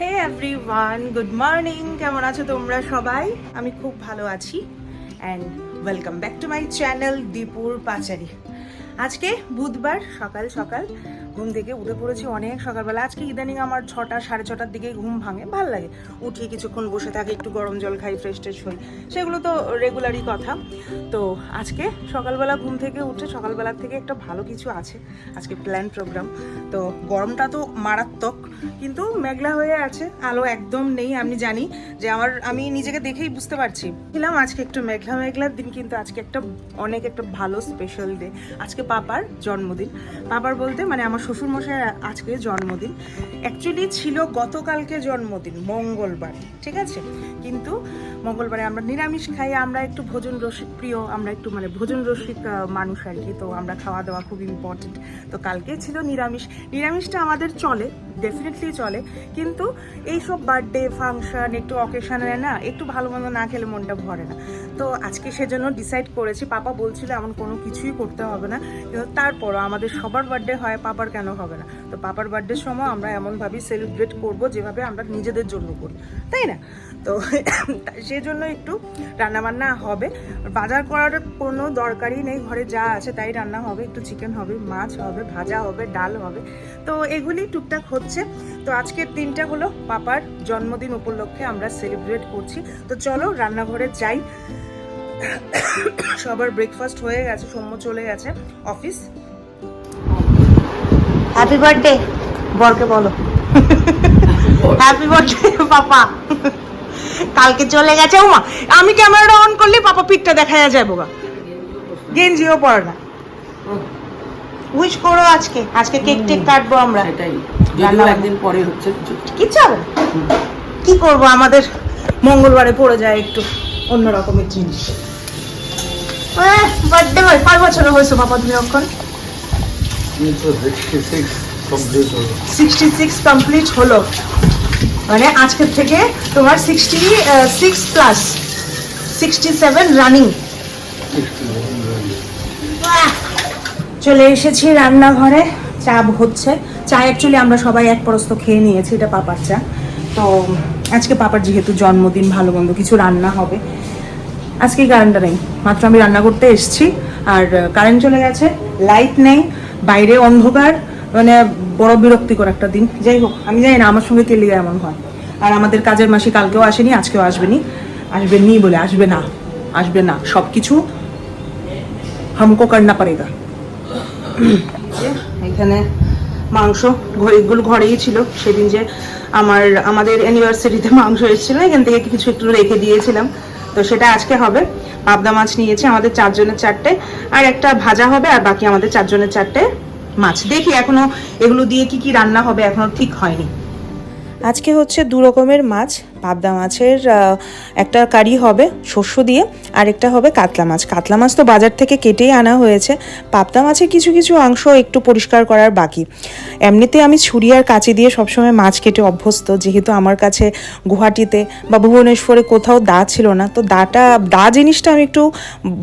হে everyone good morning কেমন আছো তোমরা সবাই? আমি খুব ভালো আছি। And welcome back to my channel দীপুর পাচারি আজকে বুধবার, সকাল সকাল ঘুম থেকে উঠে পড়েছি অনেক সকালবেলা। আজকে ইদানিং আমার ছটা, সাড়ে ছটার দিকে ঘুম ভাঙে, ভালো লাগে। উঠি কিছুক্ষণ বসে থাকি, একটু গরম জল খাই ফ্রেশ ট্রেশ হই। সেগুলো তো রেগুলারই কথা। তো আজকে সকালবেলা ঘুম থেকে উঠে সকালবেলা থেকে একটা ভালো কিছু আছে। আজকে প্ল্যান প্রোগ্রাম তো গরমটা তো মারাত্মক, কিন্তু মেঘলা হয়ে আছে, আলো একদম নেই, আমি জানি যে আমার, আমি নিজেকে দেখেই বুঝতে পারছি। ছিলাম আজকে একটু মেঘলা মেঘলার দিন, কিন্তু আজকে একটা, অনেক একটা ভালো স্পেশাল ডে আজকে পাপার জন্মদিন। পাপার বলতে মানে আমার শ্বশুর মশাই আজকে জন্মদিন। অ্যাকচুয়ালি ছিল গতকালকে জন্মদিন, মঙ্গলবার, ঠিক আছে? কিন্তু মঙ্গলবারে আমরা নিরামিষ খাই, আমরা একটু ভোজন রসিক প্রিয়, আমরা একটু মানে ভোজন রসিক মানুষ আর কি, তো আমরা খাওয়া দাওয়া খুব ইম্পর্টেন্ট তো কালকে ছিল নিরামিষ। নিরামিষটা আমাদের চলে ডেফিনেটলি চলে। কিন্তু এইসব বার্থডে ফাংশন একটু অকেশনে না, একটু ভালো মন্দ না খেলে মনটা ভরে না। তো আজকে সেজন্য ডিসাইড করেছি, পাপা বলছিল এমন কোনো কিছুই করতে হবে না। কিন্তু তারপরও আমাদের সবার বার্থডে হয়, পাপার কেন হবে না? তো পাপার বার্থডের সময় আমরা এমনভাবেই সেলিব্রেট করব যেভাবে আমরা নিজেদের জন্য করি, তাই না? তো সেজন্য একটু রান্নাবান্না হবে। বাজার করার কোনো দরকারই নেই, ঘরে যা আছে তাই রান্না হবে। একটু চিকেন হবে, মাছ হবে, ভাজা হবে, ডাল হবে। তো এগুলি টুকটাক হচ্ছে। তো আজকের দিনটা হলো পাপার জন্মদিন উপলক্ষে আমরা সেলিব্রেট করছি। তো চলো রান্নাঘরে যাই। সবার ব্রেকফাস্ট হয়ে গেছে সৌম্য চলে গেছে অফিস হ্যাপি বার্থডে বরকে বলো। হ্যাপি বার্থডে পাপা। কালকে চলে গেছে ওমা আমি ক্যামেরাটা অন করলে পাপা পিঠটা দেখা যায় বোগা। গেঞ্জিও পরে না। উইশ করো আজকে। আজকে কেক টেক কাটবো আমরা। সেটাই। রান্না যদিও একদিন পরে হচ্ছে হবে না। কি করব? আমাদের মঙ্গলবারে পড়ে যায় একটু অন্য রকমের জিনিস। বার্থডে হয়। পাঁচ বছর হয়েছে বাবা তুমি এখন? কমপ্লিট হলো সিক্সটি সিক্স কমপ্লিট হলো। মানে আজকের থেকে তোমার sixty six plus sixty seven running চলে এসেছি রান্নাঘরে, চা হচ্ছে। চা অ্যাকচুয়ালি আমরা সবাই এক পরস্ত খেয়ে নিয়েছি, এটা পাপার চা। তো আজকে পাপার যেহেতু জন্মদিন, ভালো মন্দ কিছু রান্না হবে। আজকে কারেন্টটা নেই, মাত্র আমি রান্না করতে এসেছি। আর কারেন্ট চলে গেছে লাইট নেই, বাইরে অন্ধকার মানে বড় বিরক্তিকর একটা দিন। যাই হোক, আমি জানি না, আমার সঙ্গে কেলিয়া এমন হয়। আর আমাদের কাজের মাসি কালকেও আসেনি, আজকেও আসবেনি। আসবেনি বলে, আসবে না আসবে না সব কিছু হামকো করনা পড়েগা এখানে মাংস এগুলো ঘরেই ছিল। সেদিন যে আমার, আমাদের অ্যানিভার্সারিতে মাংস এসেছিল, এখান থেকে কিছু একটু রেখে দিয়েছিলাম। তো সেটা আজকে হবে। পাবদা মাছ নিয়েছি আমাদের চারজনের চারটে, আর একটা ভাজা হবে, আর বাকি আমাদের চারজনের চারটে মাছ। দেখি এখনও এগুলো দিয়ে কি কি রান্না হবে, এখনও ঠিক হয়নি। আজকে হচ্ছে দু রকমের মাছ। পাবদা মাছের একটা কারি হবে শস্য দিয়ে আর একটা হবে কাতলা মাছ। কাতলা মাছ তো বাজার থেকে কেটেই আনা হয়েছে। পাবদা মাছের কিছু কিছু অংশ একটু পরিষ্কার করার বাকি। এমনিতে আমি ছুরি আর কাঁচি দিয়ে সবসময় মাছ কেটে অভ্যস্ত। যেহেতু আমার কাছে গুয়াহাটিতে বা ভুবনেশ্বরে কোথাও দা ছিল না, তো দাটা, দা জিনিসটা আমি একটু,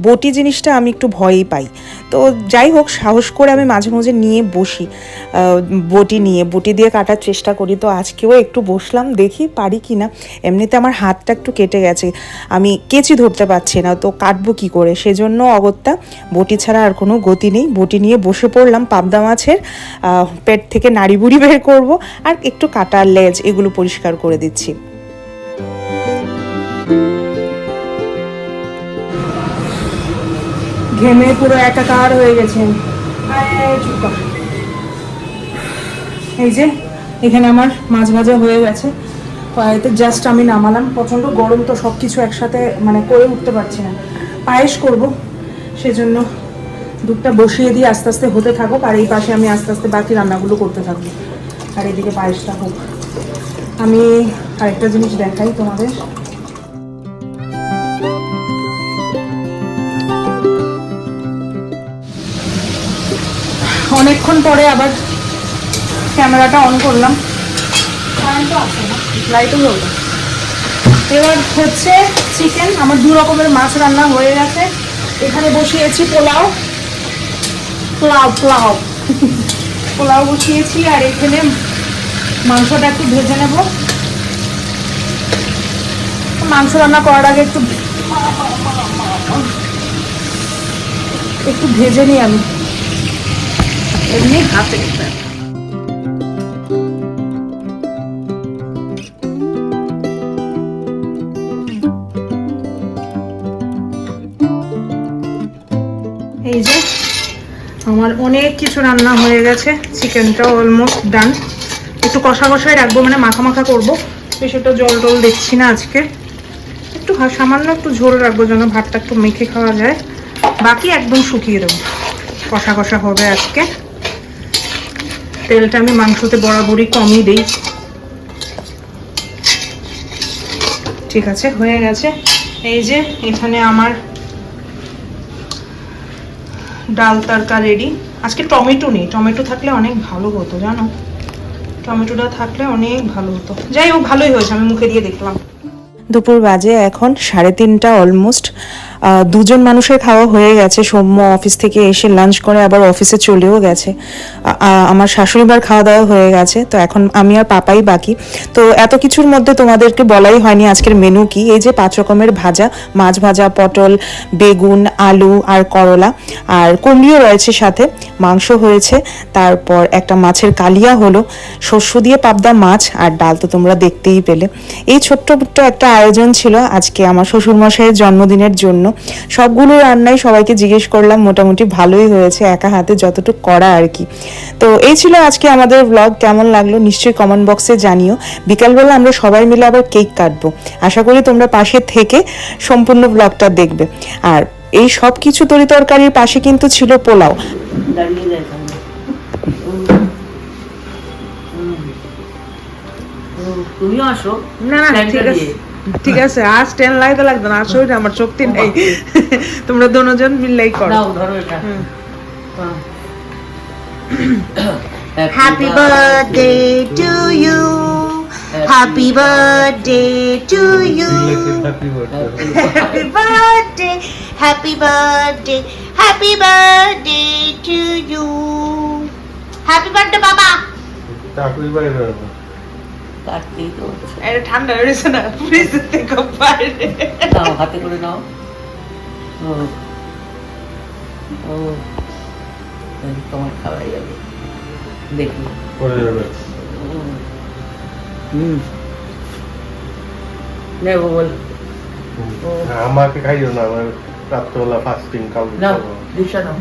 বটি জিনিসটা আমি একটু ভয়ই পাই। তো যাই হোক, সাহস করে আমি মাঝে মাঝে নিয়ে বসি। বটি নিয়ে, বটি দিয়ে কাটার চেষ্টা করি। তো আজকেও একটু বসলাম, দেখি পারি কি না এমনিতে আমার হাতটা একটু কেটে গেছে। আমি কেচি ধরতে পারছি না, তো কাটবো কি করে? সেজন্য অগত্যা বটি ছাড়া আর কোনো গতি নেই। বটি নিয়ে বসে পড়লাম পাবদা মাছের পেট থেকে নাড়ি বুড়ি বের করব আর একটু কাটার লেজ এগুলো পরিষ্কার করে দিচ্ছি। ঘেমে পুরো একাকার হয়ে গেছে। এই যে, এখানে আমার মাছ ভাজা হয়ে গেছে। কড়াইতে জাস্ট আমি নামালাম। প্রচণ্ড গরম তো সব কিছু একসাথে মানে করে উঠতে পারছি না। পায়েস করব, সেজন্য দুধটা বসিয়ে দিয়ে আস্তে আস্তে হতে থাকুক, আর এই পাশে আমি আস্তে আস্তে বাকি রান্নাগুলো করতে থাকব আর এদিকে পায়েসটা হোক। আমি আরেকটা জিনিস দেখাই তোমাদের। অনেকক্ষণ পরে আবার ক্যামেরাটা অন করলাম। লাইটও হলো এবার হচ্ছে চিকেন আমার দু রকমের মাছ রান্না হয়ে গেছে। এখানে বসিয়েছি পোলাও। পোলাও পোলাও। পোলাও বসিয়েছি, আর এখানে মাংসটা একটু ভেজে নেব। মাংস রান্না করার আগে একটু একটু ভেজে নিই আমি। এমনি হাতে। অনেক কিছু রান্না হয়ে গেছে। চিকেনটাও অলমোস্ট ডান একটু কষা কষাই রাখব মানে মাখা মাখা করব। একটা জল টল দেখছি না আজকে। একটু সামান্য একটু ঝোল রাখব যেন ভাতটা একটু মেখে খাওয়া যায়। বাকি একদম শুকিয়ে দেবো। কষা কষা হবে আজকে। তেলটা আমি মাংসতে বরাবরই কমই দিই। ঠিক আছে, হয়ে গেছে। এই যে, এখানে আমার ডাল তরকা রেডি আজকে টমেটো নেই। টমেটো থাকলে অনেক ভালো হতো, জানো? টমেটোটা থাকলে অনেক ভালো হতো। যাই হোক, ভালোই হয়েছে, আমি মুখে দিয়ে দেখলাম। দুপুর বাজে এখন, সাড়ে তিনটা অলমোস্ট। দুজন মানুষের খাওয়া হয়ে গেছে। সৌম্য অফিস থেকে এসে লাঞ্চ করে আবার অফিসে চলেও গেছে। আমার শাশুড়িবার খাওয়া দাওয়া হয়ে গেছে। তো এখন আমি আর পাপাই বাকি। তো এত কিছুর মধ্যে তোমাদেরকে বলাই হয়নি আজকের মেনু কি। এই যে পাঁচ রকমের ভাজা, মাছ ভাজা, পটল, বেগুন, আলু আর করলা। আর কুমড়িও রয়েছে সাথে। মাংস হয়েছে। তারপর একটা মাছের কালিয়া হলো। শস্য দিয়ে পাবদা মাছ আর ডাল তো তোমরা দেখতেই পেলে। এই ছোট্ট একটা আয়োজন ছিল আজকে আমার শ্বশুরমশাইয়ের জন্মদিনের জন্য। সবগুলো রান্নাই সবাইকে জিজ্ঞেস করলাম মোটামুটি ভালোই হয়েছে একা হাতে যতটুকু করা আর কি। তো এই ছিল আজকে আমাদের ব্লগ কেমন লাগল নিশ্চয়ই কমেন্ট বক্সে জানিও। বিকালবেলা আমরা সবাই মিলে আবার কেক কাটবো। আশা করি তোমরা পাশে থেকে সম্পূর্ণ ব্লগটা দেখবে। আর এই সব কিছু তরি তরকারির পাশে কিন্তু ছিল পোলাও। তুমিও আসো। না না ঠিক আছে। ঠিক আছে আর স্ট্যান্ড লাগাতে লাগবে না আসলে আমার শক্তি নেই। তোমরা দুজন মিললেই করো। নাও ধরো এটা। হুম। Happy birthday to you happy birthday to you happy birthday happy birthday happy birthday to you happy birthday বাবা কাটতেই তো এটা ঠান্ডা রয়েছে না ফ্রিজের থেকে বাইরে। নাও হাতে করে নাও। ও ও তোমার খাওয়াই যাবে। দেখি হুম। নেব বল। আমাকে খাইও না আমার রাত্রবেলা ফাস্টিং কাল নাও দিশা নাও।